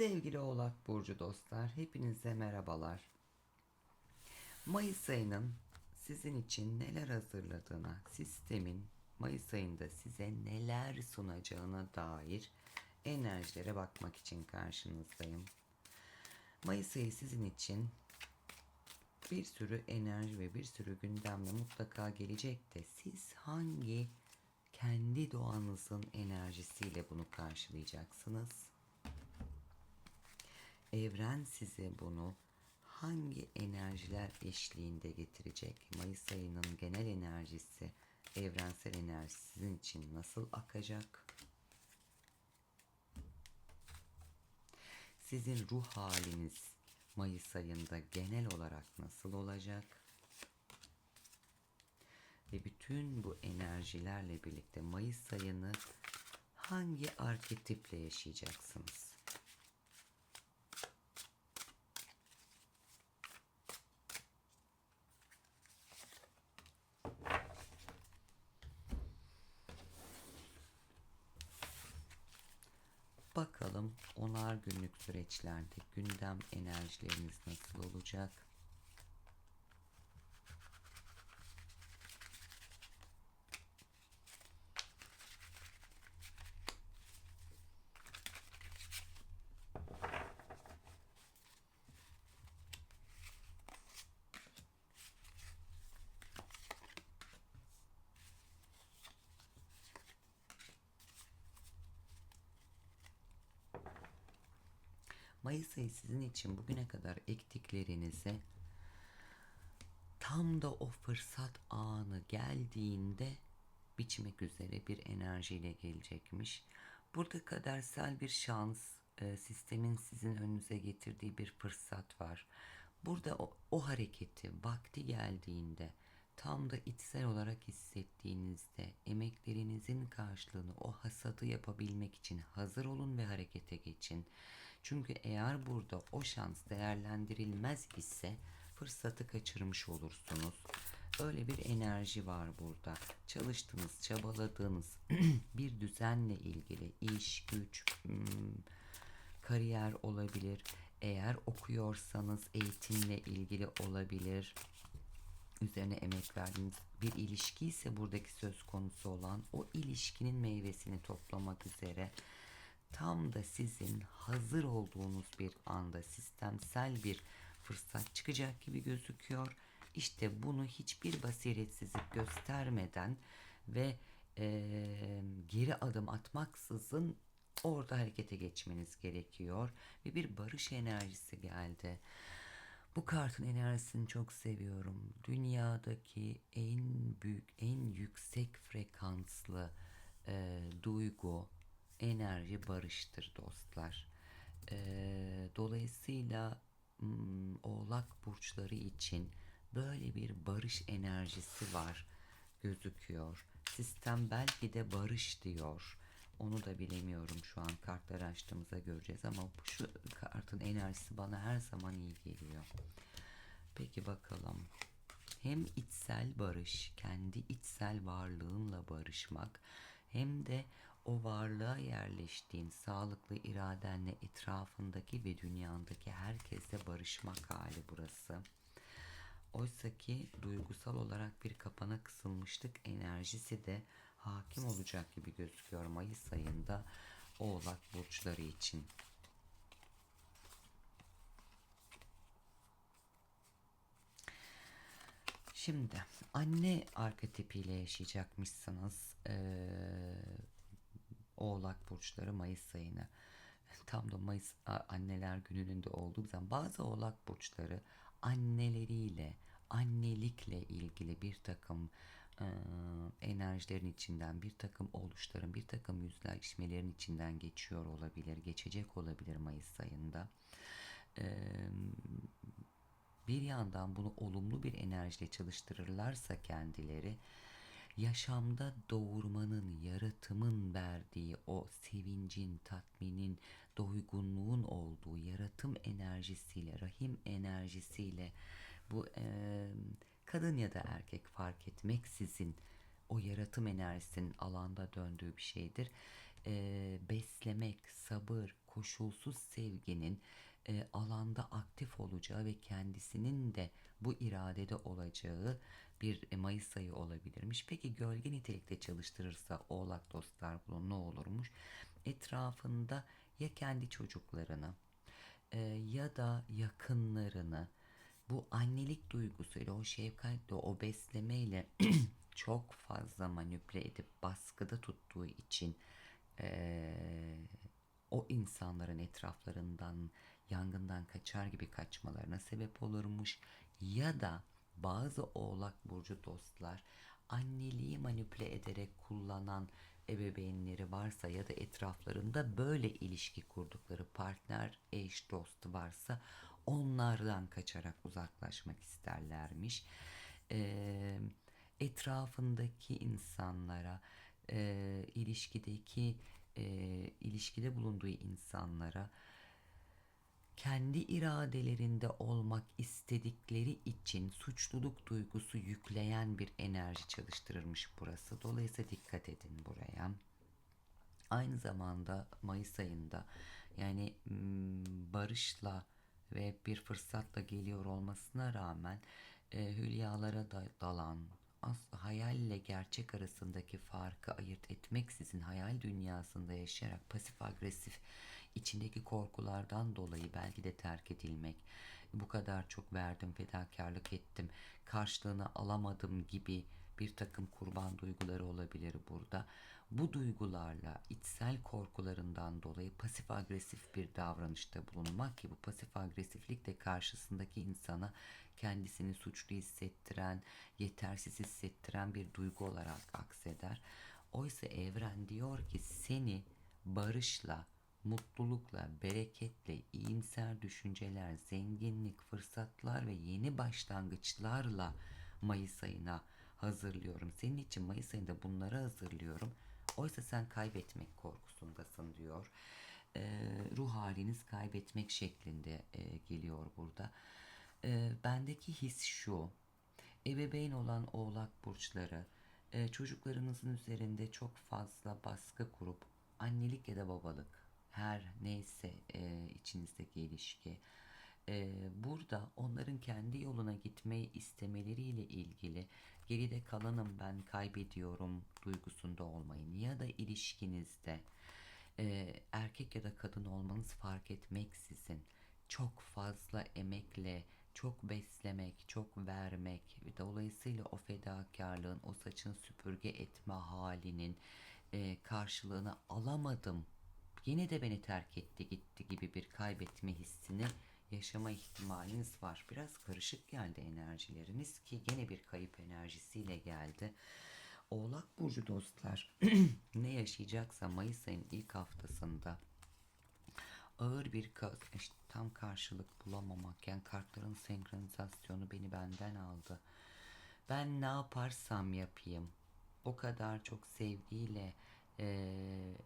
Sevgili Oğlak Burcu dostlar, hepinize merhabalar. Mayıs ayının sizin için neler hazırladığına, sistemin Mayıs ayında size neler sunacağına dair enerjilere bakmak için karşınızdayım. Mayıs ayı sizin için bir sürü enerji ve bir sürü gündemle mutlaka gelecek de siz hangi kendi doğanızın enerjisiyle bunu karşılayacaksınız? Evren size bunu hangi enerjiler eşliğinde getirecek? Mayıs ayının genel enerjisi, evrensel enerji sizin için nasıl akacak? Sizin ruh haliniz Mayıs ayında genel olarak nasıl olacak? Ve bütün bu enerjilerle birlikte Mayıs ayını hangi arketiple yaşayacaksınız? Süreçlerde gündem enerjileriniz nasıl olacak? Mayıs ayı sizin için bugüne kadar ektiklerinize tam da o fırsat anı geldiğinde biçmek üzere bir enerjiyle gelecekmiş. Burada kadersel bir şans, e, sistemin sizin önünüze getirdiği bir fırsat var. Burada o, o hareketi vakti geldiğinde tam da içsel olarak hissettiğinizde emeklerinizin karşılığını o hasadı yapabilmek için hazır olun ve harekete geçin. Çünkü eğer burada o şans değerlendirilmez ise fırsatı kaçırmış olursunuz. Öyle bir enerji var burada. Çalıştığınız, çabaladığınız bir düzenle ilgili iş, güç, hmm, kariyer olabilir. Eğer okuyorsanız eğitimle ilgili olabilir. Üzerine emek verdiğiniz bir ilişki ise buradaki söz konusu olan o ilişkinin meyvesini toplamak üzere tam da sizin hazır olduğunuz bir anda sistemsel bir fırsat çıkacak gibi gözüküyor. İşte bunu hiçbir basiretsizlik göstermeden ve e, geri adım atmaksızın orada harekete geçmeniz gerekiyor ve bir barış enerjisi geldi. Bu kartın enerjisini çok seviyorum. Dünyadaki en büyük, en yüksek frekanslı e, duygu, enerji barıştır dostlar. Ee, dolayısıyla hmm, oğlak burçları için böyle bir barış enerjisi var gözüküyor. Sistem belki de barış diyor. Onu da bilemiyorum şu an kartları açtığımızda göreceğiz ama şu kartın enerjisi bana her zaman iyi geliyor. Peki bakalım. Hem içsel barış, kendi içsel varlığınla barışmak hem de o varlığa yerleştiğin sağlıklı iradenle etrafındaki ve dünyandaki herkesle barışmak hali burası. Oysa ki duygusal olarak bir kapana kısılmışlık enerjisi de hakim olacak gibi gözüküyor Mayıs ayında Oğlak burçları için. Şimdi anne arketipiyle yaşayacakmışsınız. Ee, Oğlak burçları Mayıs ayını. Tam da Mayıs anneler gününün de olduğu zaman bazı Oğlak burçları anneleriyle, annelikle ilgili bir takım e, enerjilerin içinden, bir takım oluşların, bir takım yüzleşmelerin içinden geçiyor olabilir, geçecek olabilir Mayıs ayında. E, bir yandan bunu olumlu bir enerjiyle çalıştırırlarsa kendileri, yaşamda doğurmanın, yaratımın verdiği o sevincin, tatminin, doygunluğun olduğu yaratım enerjisiyle, rahim enerjisiyle bu e, kadın ya da erkek fark etmeksizin o yaratım enerjisinin alanda döndüğü bir şeydir. E, beslemek, sabır, koşulsuz sevginin e, alanda aktif olacağı ve kendisinin de bu iradede olacağı bir e, Mayıs ayı olabilirmiş. Peki gölge nitelikte çalıştırırsa oğlak dostlar bunu ne olurmuş? Etrafında ya kendi çocuklarını e, ya da yakınlarını bu annelik duygusuyla o şefkatle o beslemeyle çok fazla manipüle edip baskıda tuttuğu için eee, o insanların etraflarından yangından kaçar gibi kaçmalarına sebep olurmuş ya da bazı oğlak burcu dostlar anneliği manipüle ederek kullanan ebeveynleri varsa ya da etraflarında böyle ilişki kurdukları partner, eş, dost varsa onlardan kaçarak uzaklaşmak isterlermiş. Eee, etrafındaki insanlara, eee, ilişkideki eee, ilişkide bulunduğu insanlara kendi iradelerinde olmak istedikleri için suçluluk duygusu yükleyen bir enerji çalıştırırmış burası. Dolayısıyla dikkat edin buraya. Aynı zamanda Mayıs ayında yani mm, barışla ve bir fırsatla geliyor olmasına rağmen e, hülyalara da dalan, as hayalle gerçek arasındaki farkı ayırt etmeksizin hayal dünyasında yaşayarak pasif agresif içindeki korkulardan dolayı belki de terk edilmek, bu kadar çok verdim, fedakarlık ettim, karşılığını alamadım gibi bir takım kurban duyguları olabilir burada. Bu duygularla içsel korkularından dolayı pasif agresif bir davranışta bulunmak ki bu pasif agresiflik de karşısındaki insana kendisini suçlu hissettiren, yetersiz hissettiren bir duygu olarak akseder. Oysa evren diyor ki seni barışla, mutlulukla, bereketle, iyimser düşünceler, zenginlik, fırsatlar ve yeni başlangıçlarla Mayıs ayına hazırlıyorum. Senin için Mayıs ayında bunları hazırlıyorum. Oysa sen kaybetmek korkusundasın diyor. Ee, ruh haliniz kaybetmek şeklinde e, geliyor burada. Ee, bendeki his şu. Ebeveyn olan oğlak burçları e, çocuklarınızın üzerinde çok fazla baskı kurup annelik ya da babalık her neyse e, içinizdeki ilişki e, burada onların kendi yoluna gitmeyi istemeleriyle ilgili geride kalanım ben kaybediyorum duygusunda olmayın ya da ilişkinizde e, erkek ya da kadın olmanız fark etmeksizin çok fazla emekle çok beslemek, çok vermek ve dolayısıyla o fedakarlığın, o saçın süpürge etme halinin e, karşılığını alamadım. Yine de beni terk etti gitti gibi bir kaybetme hissini yaşama ihtimaliniz var. Biraz karışık geldi enerjileriniz ki gene bir kayıp enerjisiyle geldi. Oğlak Burcu dostlar ne yaşayacaksa Mayıs ayının ilk haftasında ağır bir ka- işte tam karşılık bulamamak yani kartların senkronizasyonu beni benden aldı. Ben ne yaparsam yapayım o kadar çok sevgiyle eee,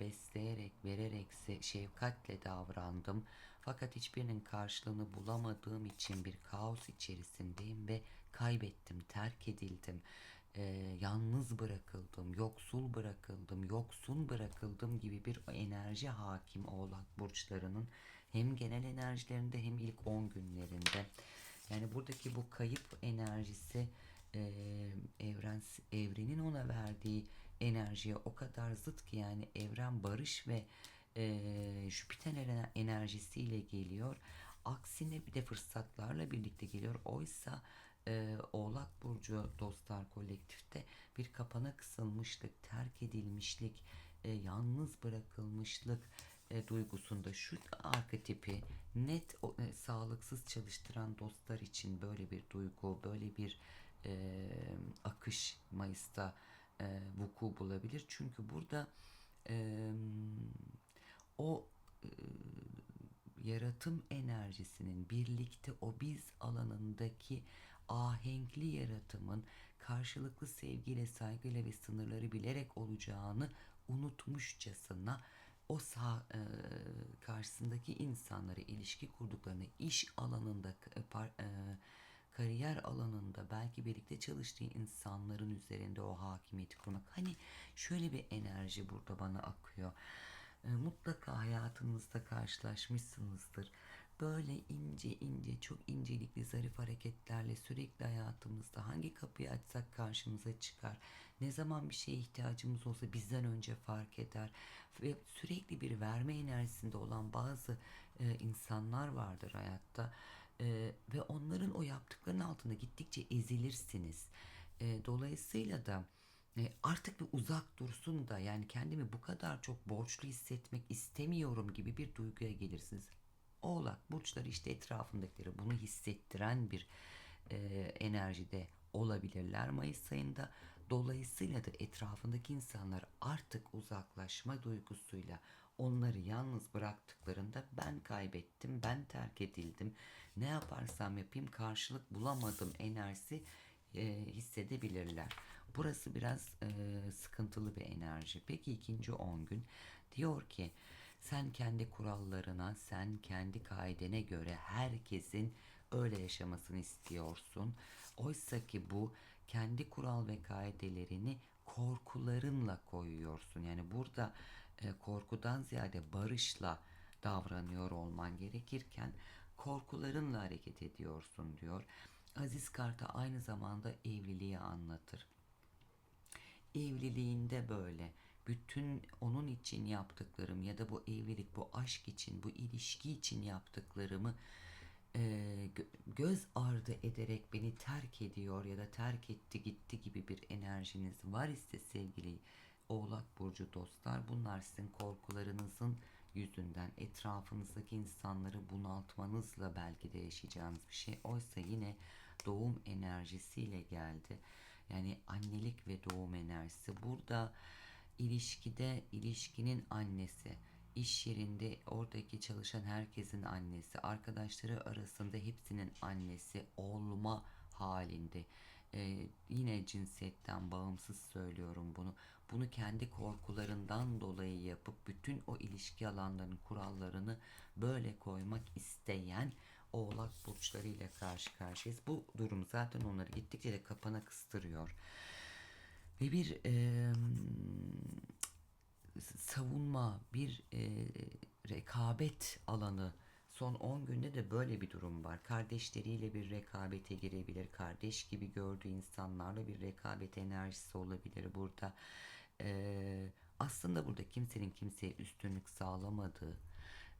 besleyerek, vererek, şefkatle davrandım. Fakat hiçbirinin karşılığını bulamadığım için bir kaos içerisindeyim ve kaybettim, terk edildim. Eee, yalnız bırakıldım, yoksul bırakıldım, yoksun bırakıldım gibi bir enerji hakim oğlak burçlarının hem genel enerjilerinde hem ilk 10 günlerinde. Yani buradaki bu kayıp enerjisi eee evren evrenin ona verdiği enerjiye o kadar zıt ki yani evren barış ve eee Jüpiter ener- enerjisiyle geliyor. Aksine bir de fırsatlarla birlikte geliyor. Oysa eee, Oğlak Burcu dostlar kolektifte bir kapana kısılmışlık, terk edilmişlik, eee, yalnız bırakılmışlık e, duygusunda şu arketipi net o- e, sağlıksız çalıştıran dostlar için böyle bir duygu, böyle bir e, akış Mayıs'ta e, vuku bulabilir. Çünkü burada e, o e, yaratım enerjisinin birlikte o biz alanındaki ahenkli yaratımın karşılıklı sevgiyle, saygıyla ve sınırları bilerek olacağını unutmuşçasına o sağ e, karşısındaki insanlara ilişki kurduklarını iş alanında e, par- e, kariyer alanında belki birlikte çalıştığı insanların üzerinde o hakimiyeti kurmak. Hani şöyle bir enerji burada bana akıyor. E, mutlaka hayat hayatınızda karşılaşmışsınızdır. Böyle ince ince çok incelikli zarif hareketlerle sürekli hayatımızda hangi kapıyı açsak karşımıza çıkar. Ne zaman bir şeye ihtiyacımız olsa bizden önce fark eder. Ve sürekli bir verme enerjisinde olan bazı e, insanlar vardır hayatta. E, ve onların o yaptıklarının altında gittikçe ezilirsiniz. E, dolayısıyla da e, artık bir uzak dursun da yani kendimi bu kadar çok borçlu hissetmek istemiyorum gibi bir duyguya gelirsiniz. Oğlak burçları işte etrafındakileri bunu hissettiren bir e, enerjide olabilirler Mayıs ayında. Dolayısıyla da etrafındaki insanlar artık uzaklaşma duygusuyla onları yalnız bıraktıklarında ben kaybettim, ben terk edildim. Ne yaparsam yapayım karşılık bulamadım enerjisi e, hissedebilirler. Burası biraz e, sıkıntılı bir enerji. Peki ikinci 10 gün diyor ki sen kendi kurallarına, sen kendi kaidene göre herkesin öyle yaşamasını istiyorsun. Oysa ki bu kendi kural ve kaidelerini korkularınla koyuyorsun. Yani burada e, korkudan ziyade barışla davranıyor olman gerekirken korkularınla hareket ediyorsun diyor. Aziz Karta aynı zamanda evliliği anlatır. Evliliğinde böyle bütün onun için yaptıklarım ya da bu evlilik, bu aşk için, bu ilişki için yaptıklarımı e, gö- göz ardı ederek beni terk ediyor ya da terk etti gitti gibi bir enerjiniz var ise sevgili Oğlak Burcu dostlar bunlar sizin korkularınızın yüzünden etrafınızdaki insanları bunaltmanızla belki de yaşayacağınız bir şey. Oysa yine doğum enerjisiyle geldi. Yani annelik ve doğum enerjisi. Burada ilişkide ilişkinin annesi, iş yerinde oradaki çalışan herkesin annesi, arkadaşları arasında hepsinin annesi olma halinde. Ee, yine cinsiyetten bağımsız söylüyorum bunu. Bunu kendi korkularından dolayı yapıp bütün o ilişki alanlarının kurallarını böyle koymak isteyen oğlak burçlarıyla karşı karşıyayız. Bu durum zaten onları gittikçe de kapana kıstırıyor. Ve bir e, savunma, bir e, rekabet alanı son 10 günde de böyle bir durum var. Kardeşleriyle bir rekabete girebilir. Kardeş gibi gördüğü insanlarla bir rekabet enerjisi olabilir burada. E, aslında burada kimsenin kimseye üstünlük sağlamadığı,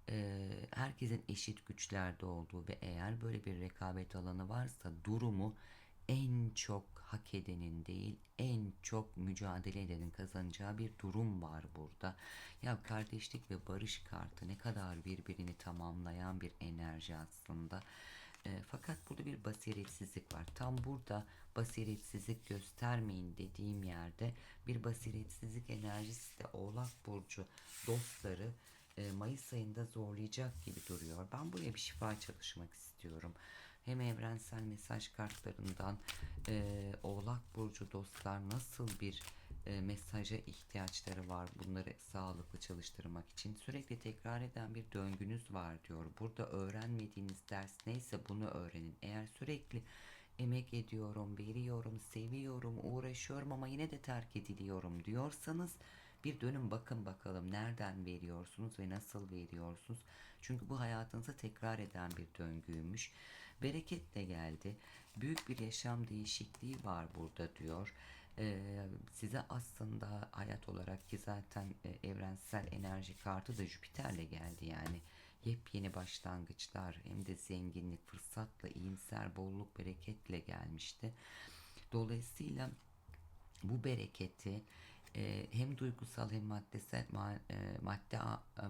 e, herkesin eşit güçlerde olduğu ve eğer böyle bir rekabet alanı varsa durumu en çok hak edenin değil en çok mücadele edenin kazanacağı bir durum var burada. Ya kardeşlik ve barış kartı ne kadar birbirini tamamlayan bir enerji aslında. E, fakat burada bir basiretsizlik var. Tam burada basiretsizlik göstermeyin dediğim yerde bir basiretsizlik enerjisi de Oğlak Burcu dostları e, Mayıs ayında zorlayacak gibi duruyor. Ben buraya bir şifa çalışmak istiyorum. Hem evrensel mesaj kartlarından e, Oğlak Burcu dostlar nasıl bir e, mesaja ihtiyaçları var bunları sağlıklı çalıştırmak için sürekli tekrar eden bir döngünüz var diyor. Burada öğrenmediğiniz ders neyse bunu öğrenin. Eğer sürekli emek ediyorum, veriyorum, seviyorum, uğraşıyorum ama yine de terk ediliyorum diyorsanız bir dönün bakın bakalım nereden veriyorsunuz ve nasıl veriyorsunuz. Çünkü bu hayatınıza tekrar eden bir döngüymüş. Bereketle geldi. Büyük bir yaşam değişikliği var burada diyor. Ee, size aslında hayat olarak ki zaten e, evrensel enerji kartı da Jüpiter'le geldi yani. Yepyeni başlangıçlar hem de zenginlik, fırsatla, iyimser, bolluk, bereketle gelmişti. Dolayısıyla bu bereketi e, hem duygusal hem maddesel ma, e, madde e,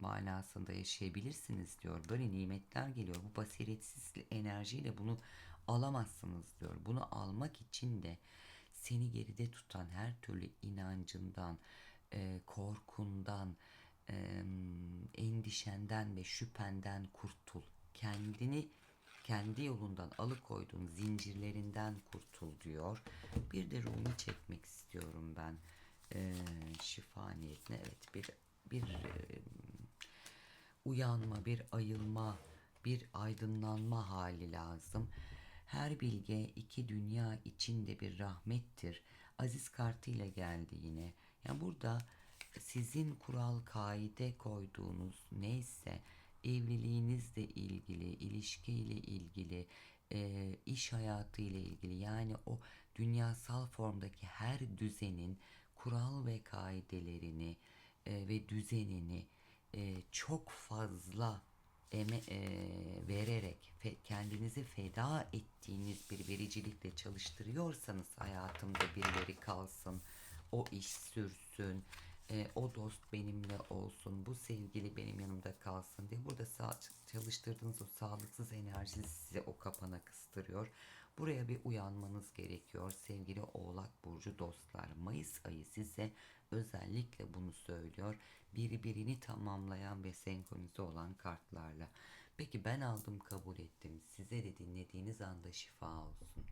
manasında yaşayabilirsiniz diyor. Böyle nimetler geliyor. Bu basiretsiz enerjiyle bunu alamazsınız diyor. Bunu almak için de seni geride tutan her türlü inancından, e, korkundan, e, endişenden ve şüphenden kurtul. Kendini kendi yolundan alıkoyduğun zincirlerinden kurtul diyor. Bir de Rumi çekmek istiyorum ben. E, şifa niyetine evet bir bir e, uyanma, bir ayılma, bir aydınlanma hali lazım. Her bilge iki dünya içinde bir rahmettir. Aziz kartıyla geldi yine. Yani burada sizin kural kaide koyduğunuz neyse evliliğinizle ilgili, ilişkiyle ilgili, e, iş hayatı ile ilgili yani o dünyasal formdaki her düzenin kural ve kaidelerini e, ve düzenini e, çok fazla eme, e, vererek fe- kendinizi feda ettiğiniz bir vericilikle çalıştırıyorsanız hayatımda birileri kalsın, o iş sürsün, e, o dost benimle olsun, bu sevgili benim yanımda kalsın diye burada sağ, çalıştırdığınız o sağlıksız enerji size o kapana kıstırıyor. Buraya bir uyanmanız gerekiyor sevgili Oğlak Burcu dostlar. Mayıs ayı size özellikle bunu söylüyor. Birbirini tamamlayan ve senkronize olan kartlarla. Peki ben aldım kabul ettim. Size de dinlediğiniz anda şifa olsun.